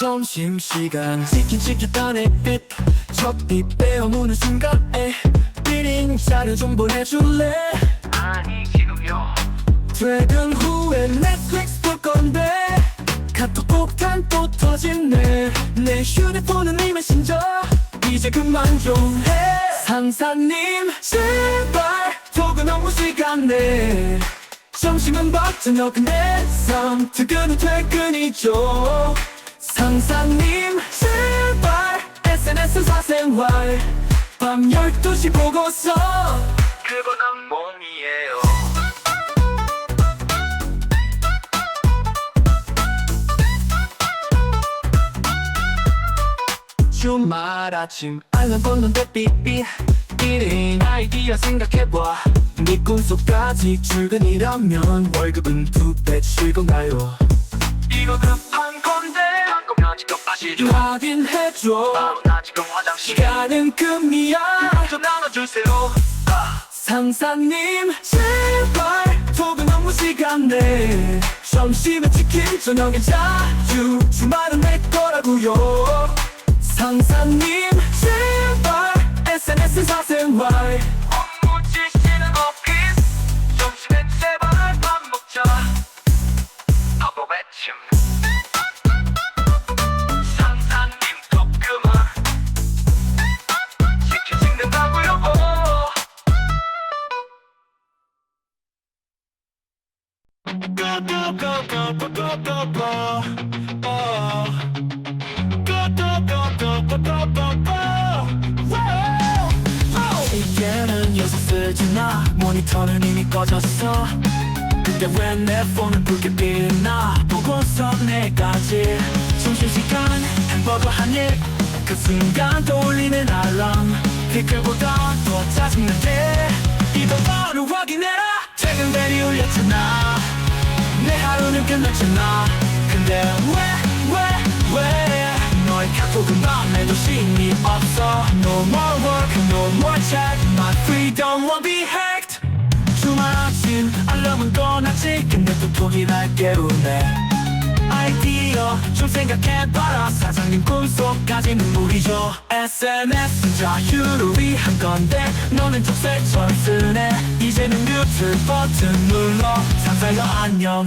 점심시간 치킨 시켰던 햇빛 첫입 빼어무는 순간에 비링 자료 좀 보내줄래? 아니 지금요. 퇴근 후에 넷플릭스 볼 건데 카톡 폭탄 또 터지네. 내 휴대폰은 이 메신저. 이제 그만 좀 해. 상사님 제발 토그 너무 시간 내 점심은 버튼 근데 썸 퇴근은 퇴근이죠 상사님 제발! SNS 사생활. 밤 12시 보고서. 그건 악몽이에요? 주말 아침 알람 껐는데 삐삐. 1인 아이디어 생각해봐. 네 꿈속까지 출근이라면 월급은 두 배 줄 건가요? 이거 급한 확인해줘. 나 지금 화장실. 시간은 금이야. 좀 나눠주세요. 아, 상사님 제발 톡은 너무 시간 내. 점심에 치킨 저녁에 자유 주말은 내 거라고요. 상사님 제발 SNS 사생활. 업무 점심에 제발 밥 먹자. 바보 외침 이제는 요새 쓰지 마 모니터는 이미 꺼졌어. 근데 왜 내 폰은 붉게 빛나? 보고서 내까지. 점심시간 햄버거 한입그 순간 떠올리는 알람. 댓글보다 더 짜증난데. 이거 바로 확인해라. 퇴근 벨이 울렸잖아 내 하루는 끝났잖아 근데 왜 왜, 왜 너의 카톡은 밤에도 심이 없어? No more work, no more chat My freedom won't be hacked. 주말 아침 알람은 꺼놨지 근데 또 톡이 날 깨우네. 아이디어 좀 생각해봐라 사장님 꿈속까지는 무리죠. SNS는 자유를 위한 건데 너는 적색처럼 쓰네. 이제는 뮤트 버튼 눌러. 상사여 안녕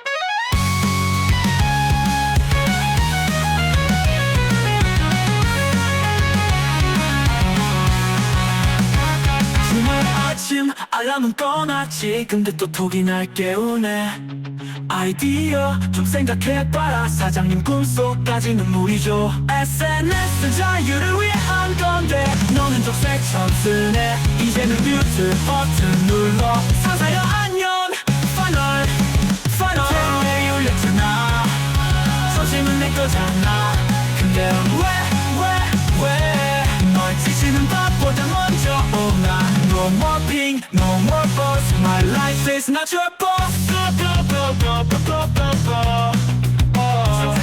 아침 알람은 꺼놨지. 근데 또 톡이 날 깨우네. 아이디어 좀 생각해봐라. 사장님 꿈속까지는 무리죠. SNS 자유를 위한 건데 너는 적색처럼 쓰네. 이제는 뮤트 버튼 눌러. 상사여 안녕. 파널 파널 팬메이 울렸잖아 소심은 내 거잖아. 근데 왜 왜, go, go, go Whoa.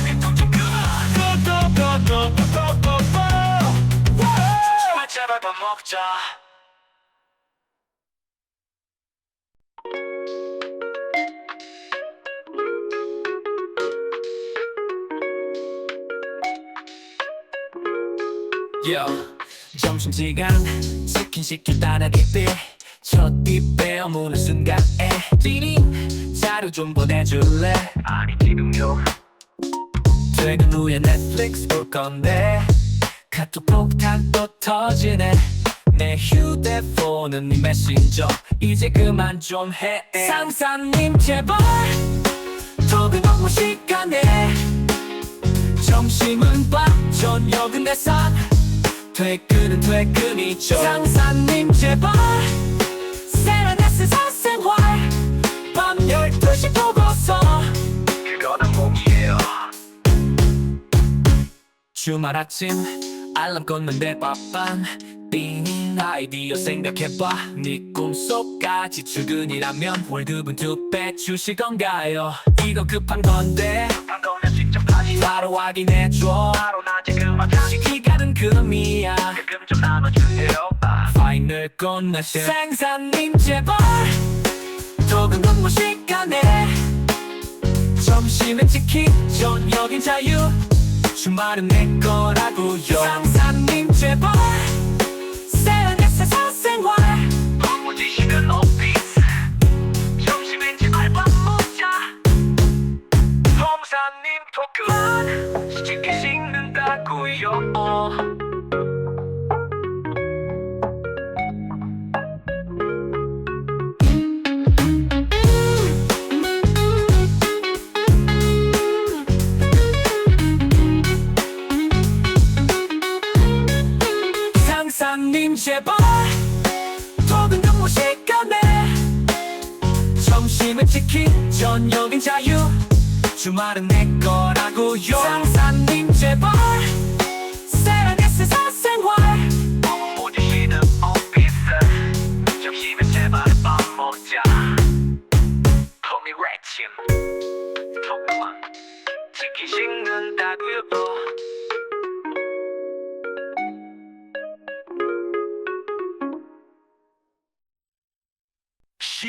제발 밥 먹자 Yo, 점심시간 치킨 시켰다는 햇빛 첫입 빼어무는 순간에 띠링 자료 좀 보내줄래? 아니 지금요. 퇴근 후에 넷플릭스 볼 건데 카톡 폭탄 또 터지네. 내 휴대폰은 네 메신저. 이제 그만 좀 해. 상사님 제발. 톡은 업무 시간에. 점심은 밥 저녁은 내산. 퇴근은 퇴근이죠. 상사님 제발 주말 아침 알람 껐는데 빠밤. 띵 아이디어 생각해봐. 네 꿈속까지 출근이라면 월급은 두 배 주실 건가요. 이거 급한 건데 한 거면 직접 하지 바로 확인해줘. 바로 나 지금 하자니 시기가는 금이야. 세금 좀 나눠주세요 아. 파이널 끝나시 생산님 제발. 적은 근무 시간에 점심은 치킨 저녁인 자유 주말은 내 거라고요. 상사님 제발 자유. 주말은 내 거라고요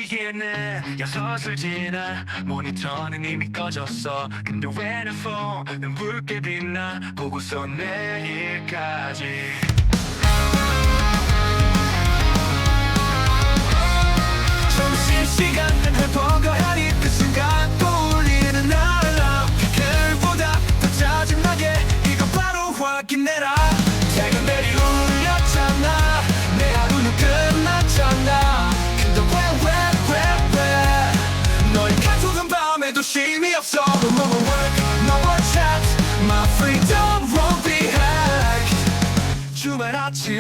시계는 여섯을 지나 모니터는 이미 꺼졌어. 근데 왜 내 폰은 붉게 빛나 보고서 내일까지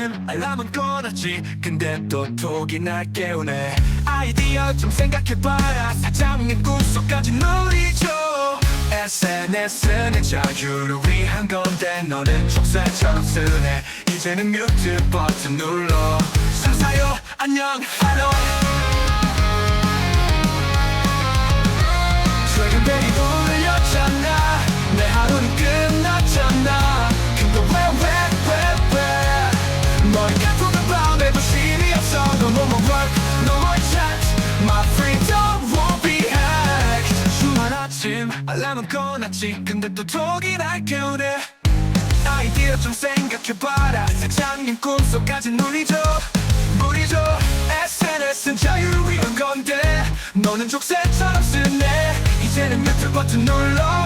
아침 알람은 꺼놨지. 근데 또 톡이 날 깨우네. 아이디어 좀 생각해봐야 사장님 꿈속까지 누리죠. SNS는 자유를 위한 건데 너는 족쇄처럼 쓰네. 이제는 뮤트 버튼 눌러. 상사요 안녕 하노 아침 알람은 꺼놨지. 근데 또 톡이 날 깨우네. 아이디어 좀 생각해봐라. 사장님 꿈속까지 누리죠. 무리죠. SNS는 자유를 위한 건데 너는 족쇄처럼 쓰네. 이제는 뮤트 버튼 눌러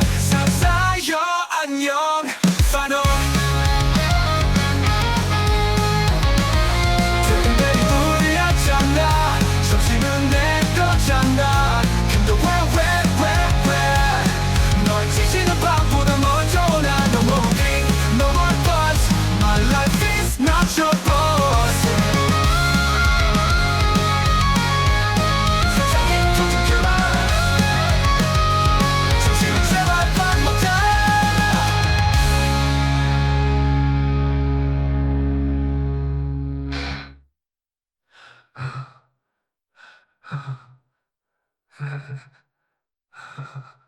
呵呵呵呵呵呵呵呵